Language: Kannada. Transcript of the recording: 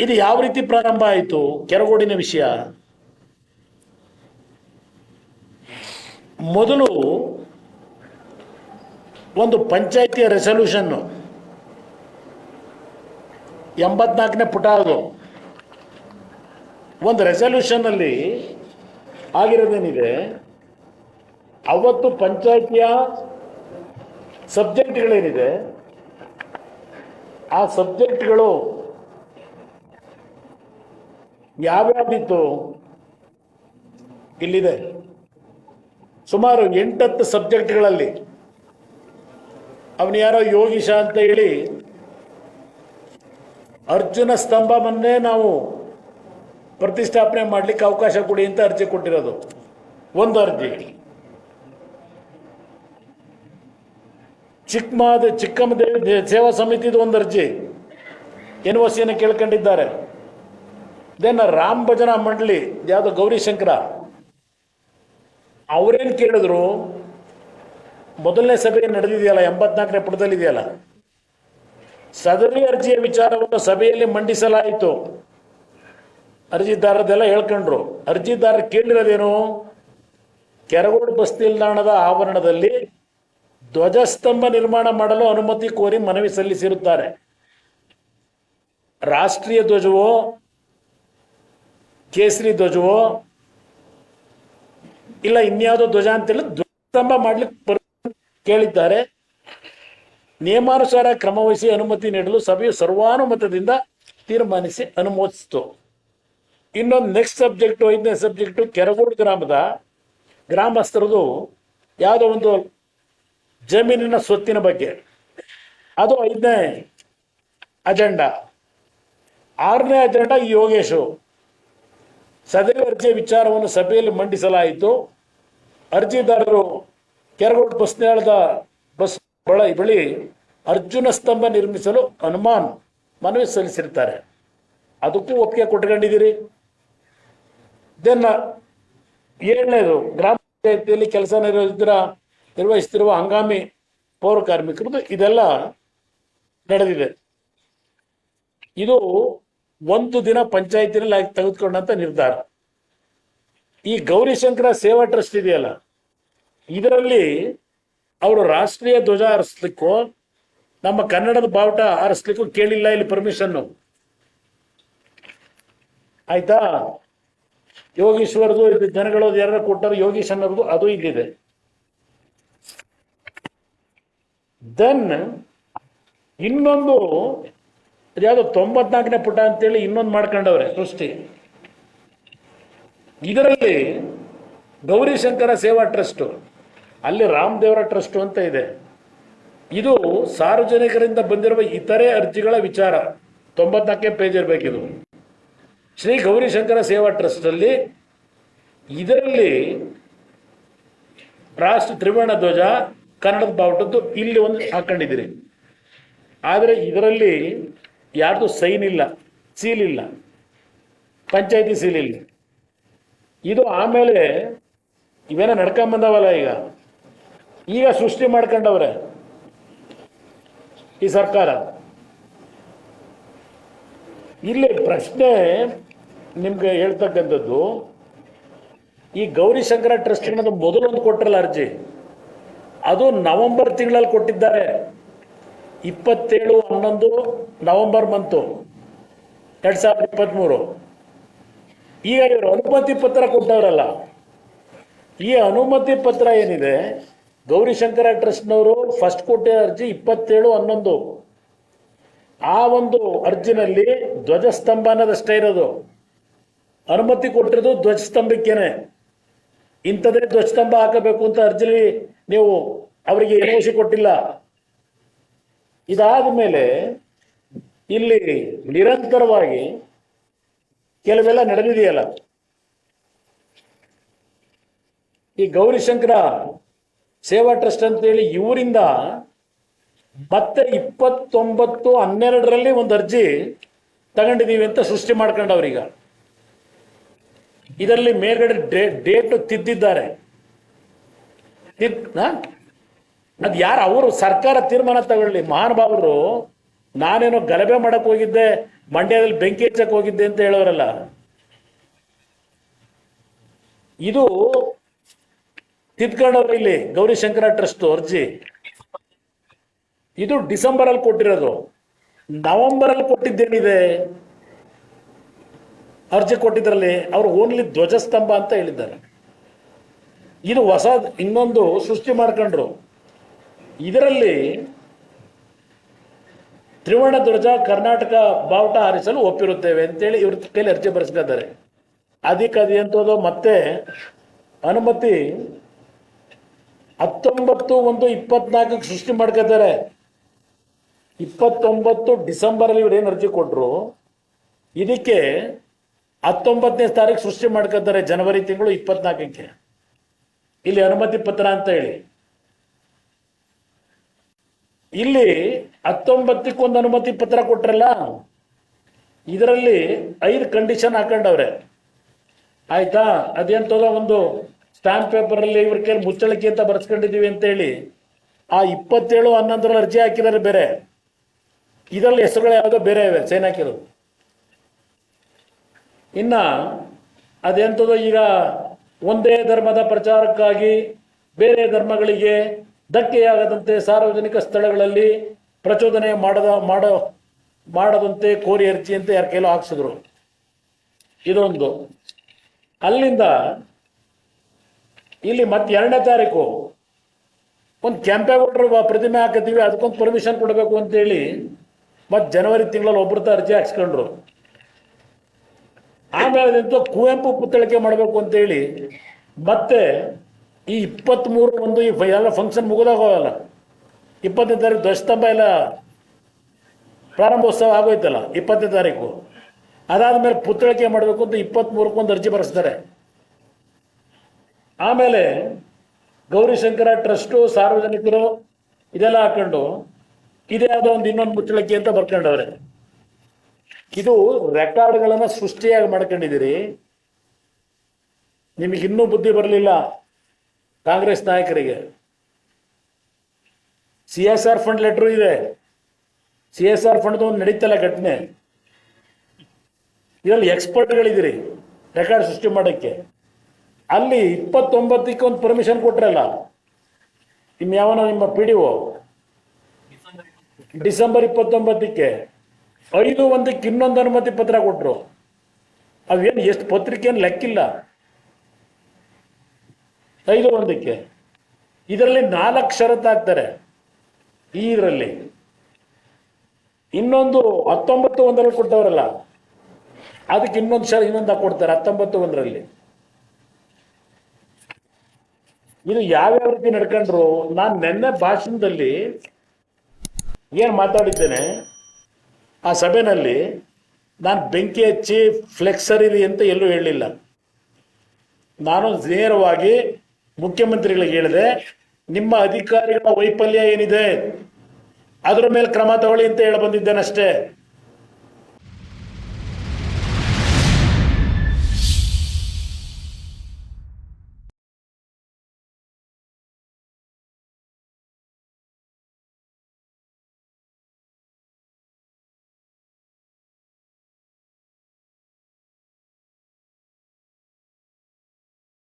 ಇದು ಯಾವ ರೀತಿ ಪ್ರಾರಂಭ ಆಯಿತು? ಕೆರಗೋಡಿನ ವಿಷಯ. ಮೊದಲು ಒಂದು ಪಂಚಾಯಿತಿಯ ರೆಸಲ್ಯೂಷನ್ನು ಎಂಬತ್ನಾಲ್ಕನೇ ಪುಟ ಅದು ಒಂದು ರೆಸಲ್ಯೂಷನ್ನಲ್ಲಿ ಆಗಿರೋದೇನಿದೆ? ಅವತ್ತು ಪಂಚಾಯಿತಿಯ ಸಬ್ಜೆಕ್ಟ್ಗಳೇನಿದೆ ಆ ಸಬ್ಜೆಕ್ಟ್ಗಳು ಯಾವ್ಯಾವ್ದಿತ್ತು? ಇಲ್ಲಿದೆ. ಸುಮಾರು ಎಂಟತ್ತು ಸಬ್ಜೆಕ್ಟ್ಗಳಲ್ಲಿ ಅವನು ಯಾರೋ ಯೋಗೀಶ ಅಂತ ಹೇಳಿ ಅರ್ಜುನ ಸ್ತಂಭವನ್ನೇ ನಾವು ಪ್ರತಿಷ್ಠಾಪನೆ ಮಾಡಲಿಕ್ಕೆ ಅವಕಾಶ ಕೊಡಿ ಅಂತ ಅರ್ಜಿ ಕೊಟ್ಟಿರೋದು. ಒಂದು ಅರ್ಜಿ. ಚಿಕ್ಕಮಾದ ಚಿಕ್ಕಮ್ಮ ಸೇವಾ ಸಮಿತಿದು ಒಂದು ಅರ್ಜಿ. ಎನ್ ಒ ಸಿಯನ್ನು ಕೇಳ್ಕೊಂಡಿದ್ದಾರೆ. ದೆನ್ ರಾಮ್ ಭಜನಾ ಮಂಡಳಿ ಯಾವುದು ಗೌರಿಶಂಕರ ಅವರೇನು ಕೇಳಿದ್ರು, ಮೊದಲನೇ ಸಭೆ ನಡೆದಿದೆಯಲ್ಲ, ಎಂಬತ್ನಾಲ್ಕನೇ ಪುಟದಲ್ಲಿ ಇದೆಯಲ್ಲ ಸದರಿ ಅರ್ಜಿಯ ವಿಚಾರವನ್ನು ಸಭೆಯಲ್ಲಿ ಮಂಡಿಸಲಾಯಿತು. ಅರ್ಜಿದಾರದೆಲ್ಲ ಹೇಳ್ಕೊಂಡ್ರು. ಅರ್ಜಿದಾರ ಕೇಳಿರೋದೇನು? ಕೆರಗೋಡು ಬಸ್ ನಿಲ್ದಾಣದ ಆವರಣದಲ್ಲಿ ಧ್ವಜಸ್ತಂಭ ನಿರ್ಮಾಣ ಮಾಡಲು ಅನುಮತಿ ಕೋರಿ ಮನವಿ ಸಲ್ಲಿಸಿರುತ್ತಾರೆ. ರಾಷ್ಟ್ರೀಯ ಧ್ವಜವೋ ಕೇಸರಿ ಧ್ವಜವೋ? ಇಲ್ಲ, ಇನ್ಯಾವುದೋ ಧ್ವಜ ಅಂತೇಳಿ ಧ್ವಜಸ್ತಂಭ ಮಾಡ್ಲಿಕ್ಕೆ ಬರ ಕೇಳಿದ್ದಾರೆ. ನಿಯಮಾನುಸಾರ ಕ್ರಮವಹಿಸಿ ಅನುಮತಿ ನೀಡಲು ಸಭೆಯು ಸರ್ವಾನುಮತದಿಂದ ತೀರ್ಮಾನಿಸಿ ಅನುಮೋದಿಸಿತು. ಇನ್ನೊಂದು ನೆಕ್ಸ್ಟ್ ಸಬ್ಜೆಕ್ಟು ಐದನೇ ಸಬ್ಜೆಕ್ಟು ಕೆರಗೋಡು ಗ್ರಾಮದ ಗ್ರಾಮಸ್ಥರದು ಯಾವುದೋ ಒಂದು ಜಮೀನಿನ ಸ್ವತ್ತಿನ ಬಗ್ಗೆ. ಅದು ಐದನೇ ಅಜೆಂಡಾ ಆರನೇ ಅಜೆಂಡಾ ಯೋಗೇಶು. ಸದರಿ ಅರ್ಜಿಯ ವಿಚಾರವನ್ನು ಸಭೆಯಲ್ಲಿ ಮಂಡಿಸಲಾಯಿತು. ಅರ್ಜಿದಾರರು ಕೆರಗೋಡು ಬಸ್ ನಿಲ್ದಾಣದ ಬಸ್ ಬಳ ಅರ್ಜುನ ಸ್ತಂಭ ನಿರ್ಮಿಸಲು ಹನುಮಾನ್ ಮನವಿ ಸಲ್ಲಿಸಿರ್ತಾರೆ ಅದಕ್ಕೂ ಒಪ್ಪಿಗೆ ಕೊಟ್ಕೊಂಡಿದ್ದೀರಿ ದೆನ್ ಏಳನೇದು, ಗ್ರಾಮ ಪಂಚಾಯತಿಯಲ್ಲಿ ಕೆಲಸ ನಿರ್ವಹಿಸಿದ್ರ, ನಿರ್ವಹಿಸುತ್ತಿರುವ ಹಂಗಾಮಿ ಪೌರ ಕಾರ್ಮಿಕರದು ಇದೆಲ್ಲ ನಡೆದಿದೆ. ಇದು ಒಂದು ದಿನ ಪಂಚಾಯತಿನಲ್ಲಿ ತೆಗೆದುಕೊಂಡಂತ ನಿರ್ಧಾರ. ಈ ಗೌರಿಶಂಕರ ಸೇವಾ ಟ್ರಸ್ಟ್ ಇದೆಯಲ್ಲ, ಇದರಲ್ಲಿ ಅವರು ರಾಷ್ಟ್ರೀಯ ಧ್ವಜ ಹಾರಿಸ್ಲಿಕ್ಕೂ, ನಮ್ಮ ಕನ್ನಡದ ಬಾವುಟ ಹಾರಿಸ್ಲಿಕ್ಕೂ ಕೇಳಿಲ್ಲ ಇಲ್ಲಿ ಪರ್ಮಿಷನ್ನು ಆಯ್ತಾ? ಯೋಗೀಶ್ವರದು, ಇದು ಜನಗಳು ಯಾರು ಕೊಟ್ಟರು, ಯೋಗೀಶ್ ಅನ್ನೋದು ಅದು ಇಲ್ಲಿದೆ ದೆನ್ ಇನ್ನೊಂದು ಯಾವುದು ತೊಂಬತ್ನಾಲ್ಕನೇ ಪುಟ ಅಂತೇಳಿ ಇನ್ನೊಂದು ಮಾಡ್ಕೊಂಡವ್ರೆ ಸೃಷ್ಟಿ. ಇದರಲ್ಲಿ ಗೌರಿಶಂಕರ ಸೇವಾ ಟ್ರಸ್ಟು, ಅಲ್ಲಿ ರಾಮದೇವರ ಟ್ರಸ್ಟು ಅಂತ ಇದೆ. ಇದು ಸಾರ್ವಜನಿಕರಿಂದ ಬಂದಿರುವ ಇತರೆ ಅರ್ಜಿಗಳ ವಿಚಾರ. ತೊಂಬತ್ನಾಲ್ಕನೇ ಪೇಜ್ ಇರಬೇಕಿದು ಶ್ರೀ ಗೌರಿಶಂಕರ ಸೇವಾ ಟ್ರಸ್ಟ್ ಅಲ್ಲಿ ಇದರಲ್ಲಿ ರಾಷ್ಟ್ರ ತ್ರಿವರ್ಣ ಧ್ವಜ ಕನ್ನಡದ ಬಾವುಟದ್ದು ಇಲ್ಲಿ ಒಂದು ಹಾಕೊಂಡಿದ್ದೀರಿ. ಆದರೆ ಇದರಲ್ಲಿ ಯಾರ್ದು ಸೈನ್ ಇಲ್ಲ, ಸೀಲ್ ಇಲ್ಲ, ಪಂಚಾಯತಿ ಸೀಲ್ ಇಲ್ಲ. ಇದು ಆಮೇಲೆ ಇವೇನೋ ನಡ್ಕೊಂಬಂದವಲ್ಲ ಈಗ. ಈಗ ಸೃಷ್ಟಿ ಮಾಡ್ಕೊಂಡವ್ರೆ ಈ ಸರ್ಕಾರ. ಇಲ್ಲಿ ಪ್ರಶ್ನೆ ನಿಮ್ಗೆ ಹೇಳ್ತಕ್ಕಂಥದ್ದು, ಈ ಗೌರಿಶಂಕರ ಟ್ರಸ್ಟ್ ಅನ್ನೋದು ಮೊದಲು ಒಂದು ಕೊಟ್ಟಿರಲ್ಲ ಅರ್ಜಿ. ಅದು ನವೆಂಬರ್ ತಿಂಗಳಲ್ಲಿ ಕೊಟ್ಟಿದ್ದಾರೆ. ಇಪ್ಪತ್ತೇಳು, ಹನ್ನೊಂದು ನವೆಂಬರ್ ಮಂತು, ಎರಡ್ ಸಾವಿರದ ಇಪ್ಪತ್ತ್ಮೂರು ಈಗ ಇವರು ಅನುಮತಿ ಪತ್ರ ಕೊಟ್ಟವರಲ್ಲ, ಈ ಅನುಮತಿ ಪತ್ರ ಏನಿದೆ, ಗೌರಿಶಂಕರ ಟ್ರಸ್ಟ್ನವರು ಫಸ್ಟ್ ಕೊಟ್ಟಿರೋ ಅರ್ಜಿ ಇಪ್ಪತ್ತೇಳು, ಹನ್ನೊಂದು. ಆ ಒಂದು ಅರ್ಜಿನಲ್ಲಿ ಧ್ವಜಸ್ತಂಭ ಅನ್ನೋದಷ್ಟೇ ಇರೋದು. ಅನುಮತಿ ಕೊಟ್ಟಿರೋದು ಧ್ವಜಸ್ತಂಭಕ್ಕೇನೆ. ಇಂಥದ್ದೇ ಧ್ವಜಸ್ತಂಭ ಹಾಕಬೇಕು ಅಂತ ಅರ್ಜಿಲಿ ನೀವು ಅವರಿಗೆ ಎನೋಸಿ ಕೊಟ್ಟಿಲ್ಲ. ಇದಾದ ಮೇಲೆ ಇಲ್ಲಿ ನಿರಂತರವಾಗಿ ಕೆಲವೆಲ್ಲ ನಡೆದಿದೆಯಲ್ಲ. ಈ ಗೌರಿಶಂಕರ ಸೇವಾ ಟ್ರಸ್ಟ್ ಅಂತ ಹೇಳಿ ಇವರಿಂದ ಮತ್ತೆ ಇಪ್ಪತ್ತೊಂಬತ್ತು, ಹನ್ನೆರಡರಲ್ಲಿ ಒಂದು ಅರ್ಜಿ ತಗೊಂಡಿದ್ದೀವಿ ಅಂತ ಸೃಷ್ಟಿ ಮಾಡ್ಕೊಂಡವ್ರೀಗ. ಇದರಲ್ಲಿ ಮೇಲ್ಗಡೆ ಡೇಟ್ ತಿದ್ದಿದ್ದಾರೆ. ತಿದ್ ಅದು ಯಾರು ಅವರು ಸರ್ಕಾರ ತೀರ್ಮಾನ ತಗೊಳ್ಳಿ? ಮಹಾನುಭಾವರು ನಾನೇನೋ ಗಲಭೆ ಮಾಡಕ್ ಹೋಗಿದ್ದೆ, ಮಂಡ್ಯದಲ್ಲಿ ಬೆಂಕಿ ಹಚ್ಚಕ್ ಹೋಗಿದ್ದೆ ಅಂತ ಹೇಳೋರಲ್ಲ. ಇದು ತಿದ್ಕೊಂಡವ್ರು ಇಲ್ಲಿ, ಗೌರಿಶಂಕರ ಟ್ರಸ್ಟ್ ಅರ್ಜಿ. ಇದು ಡಿಸೆಂಬರ್ ಅಲ್ಲಿ ಕೊಟ್ಟಿರೋದು. ನವೆಂಬರ್ ಅಲ್ಲಿ ಕೊಟ್ಟಿದ್ದೇನಿದೆ? ಅರ್ಜಿ ಕೊಟ್ಟಿದ್ರಲ್ಲಿ ಅವರು ಓನ್ಲಿ ಧ್ವಜಸ್ತಂಭ ಅಂತ ಹೇಳಿದ್ದಾರೆ. ಇದು ಹೊಸ ಇನ್ನೊಂದು ಸೃಷ್ಟಿ ಮಾಡ್ಕೊಂಡ್ರು. ಇದರಲ್ಲಿ ತ್ರಿವರ್ಣ ಧ್ವಜ ಕರ್ನಾಟಕ ಬಾವುಟ ಹಾರಿಸಲು ಒಪ್ಪಿರುತ್ತೇವೆ ಅಂತೇಳಿ ಇವ್ರ ಕೈಲಿ ಅರ್ಜಿ ಬರೆಸ್ಕೊತಾರೆ ಅದು ಎಂತದೋ ಮತ್ತೆ ಅನುಮತಿ ಹತ್ತೊಂಬತ್ತು ಒಂದು ಇಪ್ಪತ್ನಾಲ್ಕಕ್ಕೆ ಸೃಷ್ಟಿ ಮಾಡ್ಕೋತಾರೆ. ಇಪ್ಪತ್ತೊಂಬತ್ತು ಡಿಸೆಂಬರ್ ಅಲ್ಲಿ ಇವ್ರು ಏನು ಅರ್ಜಿ ಕೊಟ್ಟರು ಇದಕ್ಕೆ ಹತ್ತೊಂಬತ್ತನೇ ತಾರೀಕು ಸೃಷ್ಟಿ ಮಾಡ್ಕೋತಾರೆ ಜನವರಿ ತಿಂಗಳು ಇಪ್ಪತ್ನಾಲ್ಕಕ್ಕೆ. ಇಲ್ಲಿ ಅನುಮತಿ ಪತ್ರ ಅಂತ ಹೇಳಿ. ಇಲ್ಲಿ ಹತ್ತೊಂಬತ್ತಕ್ಕೊಂದು ಅನುಮತಿ ಪತ್ರ ಕೊಟ್ರಲ್ಲ? ಇದರಲ್ಲಿ ಐದು ಕಂಡೀಷನ್ ಹಾಕೊಂಡವ್ರೆ. ಆಯ್ತಾ? ಅದೆಂತದ ಒಂದು ಸ್ಟಾಂಪ್ ಪೇಪರಲ್ಲಿ ಇವ್ರ ಕೈಲಿ ಮುಚ್ಚಳಿಕೆ ಅಂತ ಬರ್ಸ್ಕೊಂಡಿದೀವಿ ಅಂತ ಹೇಳಿ ಆ ಇಪ್ಪತ್ತೇಳು ಹನ್ನೊಂದರಲ್ಲಿ ಅರ್ಜಿ ಹಾಕಿದ್ದಾರೆ ಬೇರೆ. ಇದರಲ್ಲಿ ಹೆಸರುಗಳು ಯಾವುದೋ ಬೇರೆ ಇವೆ, ಸೈನ್ ಇನ್ನ ಅದೆಂತದ ಈಗ ಒಂದೇ ಧರ್ಮದ ಪ್ರಚಾರಕ್ಕಾಗಿ ಬೇರೆ ಧರ್ಮಗಳಿಗೆ ಧಕ್ಕೆಯಾಗದಂತೆ ಸಾರ್ವಜನಿಕ ಸ್ಥಳಗಳಲ್ಲಿ ಪ್ರಚೋದನೆ ಮಾಡದ, ಮಾಡೋ, ಮಾಡದಂತೆ ಕೋರಿ ಅರ್ಜಿ ಅಂತ ಯಾರ ಕೈಲೋ ಹಾಕ್ಸಿದ್ರು. ಇದೊಂದು. ಅಲ್ಲಿಂದ ಇಲ್ಲಿ ಮತ್ತೆ ಎರಡನೇ ತಾರೀಕು ಒಂದು ಕೆಂಪೇಗೌಡರು ಪ್ರತಿಮೆ ಹಾಕತ್ತೀವಿ, ಅದಕ್ಕೊಂದು ಪರ್ಮಿಷನ್ ಕೊಡಬೇಕು ಅಂತೇಳಿ ಮತ್ತೆ ಜನವರಿ ತಿಂಗಳಲ್ಲಿ ಒಬ್ಬರತ ಅರ್ಜಿ ಹಾಕ್ಸ್ಕೊಂಡ್ರು. ಆಮೇಲೆ ಕುವೆಂಪು ಪುತ್ತಳಿಕೆ ಮಾಡಬೇಕು ಅಂತೇಳಿ ಮತ್ತೆ ಈ ಇಪ್ಪತ್ತ್ಮೂರು ಒಂದು ಈ ಎಲ್ಲ ಫಂಕ್ಷನ್ ಮುಗಿದಾಗೋಲ್ಲ ಇಪ್ಪತ್ತನೇ ತಾರೀಕು ಧ್ವಜಸ್ತಂಭ ಎಲ್ಲ ಪ್ರಾರಂಭೋತ್ಸವ ಆಗೋಯ್ತಲ್ಲ, ಇಪ್ಪತ್ತನೇ ತಾರೀಕು. ಅದಾದ್ಮೇಲೆ ಪುತ್ಥಳಿಕೆ ಮಾಡಬೇಕು ಅಂತ ಇಪ್ಪತ್ತ್ಮೂರಕ್ಕೆ ಒಂದು ಅರ್ಜಿ ಬರೆಸ್ತಾರೆ. ಆಮೇಲೆ ಗೌರಿಶಂಕರ ಟ್ರಸ್ಟು, ಸಾರ್ವಜನಿಕರು ಇದೆಲ್ಲ ಹಾಕೊಂಡು ಇದೇ ಯಾವುದೋ ಒಂದು ಇನ್ನೊಂದು ಮುಚ್ಚಳಿಕೆ ಅಂತ ಬರ್ಕೊಂಡವ್ರೆ. ಇದು ರೆಕಾರ್ಡ್ಗಳನ್ನ ಸೃಷ್ಟಿಯಾಗಿ ಮಾಡ್ಕೊಂಡಿದ್ದೀರಿ. ನಿಮಗೆ ಇನ್ನೂ ಬುದ್ಧಿ ಬರಲಿಲ್ಲ. ಕಾಂಗ್ರೆಸ್ ನಾಯಕರಿಗೆ. C S R fund letter ಇದೆ. ಸಿ ಎಸ್ ಆರ್ ಫಂಡ್ ಒಂದು ನಡೀತಲ್ಲ ಘಟನೆ. ಇದರಲ್ಲಿ ಎಕ್ಸ್ಪರ್ಟ್ಗಳಿದ್ದೀರಿ ರೆಕಾರ್ಡ್ ಸೃಷ್ಟಿ ಮಾಡೋಕ್ಕೆ. ಅಲ್ಲಿ ಇಪ್ಪತ್ತೊಂಬತ್ತಕ್ಕೆ ಒಂದು ಪರ್ಮಿಷನ್ ಕೊಟ್ರಲ್ಲ. ನಿಮ್ಮ ಯಾವನ ನಿಮ್ಮ ಪಿ ಡಿ ಒ ಡಿಸೆಂಬರ್ ಇಪ್ಪತ್ತೊಂಬತ್ತಕ್ಕೆ ಐದು ಒಂದಕ್ಕೆ ಇನ್ನೊಂದು ಅನುಮತಿ ಪತ್ರ ಕೊಟ್ಟರು ಅವೇನು ಎಷ್ಟು ಪತ್ರಿಕೆ ಏನು ಲೆಕ್ಕಿಲ್ಲ. ಐದು ಒಂದಕ್ಕೆ ಇದರಲ್ಲಿ ನಾಲ್ಕು ಷರತ್ತು ಹಾಕ್ತಾರೆ. ಇದರಲ್ಲಿ. ಇನ್ನೊಂದು ಹತ್ತೊಂಬತ್ತು ಒಂದರಲ್ಲಿ ಕೊಟ್ಟವರಲ್ಲ ಅದಕ್ಕೆ ಇನ್ನೊಂದು ಷರ ಇನ್ನೊಂದು ಹಾಕೊಡ್ತಾರೆ ಹತ್ತೊಂಬತ್ತು ಒಂದರಲ್ಲಿ. ಇದು ಯಾವ್ಯಾವ ರೀತಿ ನಡ್ಕೊಂಡ್ರು? ನಾನು ನಿನ್ನೆ ಭಾಷಣದಲ್ಲಿ ಏನು ಮಾತಾಡಿದ್ದೇನೆ, ಆ ಸಭೆನಲ್ಲಿ ನಾನು ಬೆಂಕಿ ಹಚ್ಚಿ ಫ್ಲೆಕ್ಸರ್ ಇರಿ ಅಂತ ಎಲ್ಲೂ ಹೇಳಲಿಲ್ಲ ನಾನು ನೇರವಾಗಿ ಮುಖ್ಯಮಂತ್ರಿಗಳಿಗೆ ಹೇಳಿದೆ ನಿಮ್ಮ ಅಧಿಕಾರಿಗಳ ವೈಫಲ್ಯ ಏನಿದೆ? ಅದರ ಮೇಲೆ ಕ್ರಮ ತಗೊಳ್ಳಿ ಅಂತ ಹೇಳಿ ಬಂದಿದ್ದೇನೆ ಅಷ್ಟೇ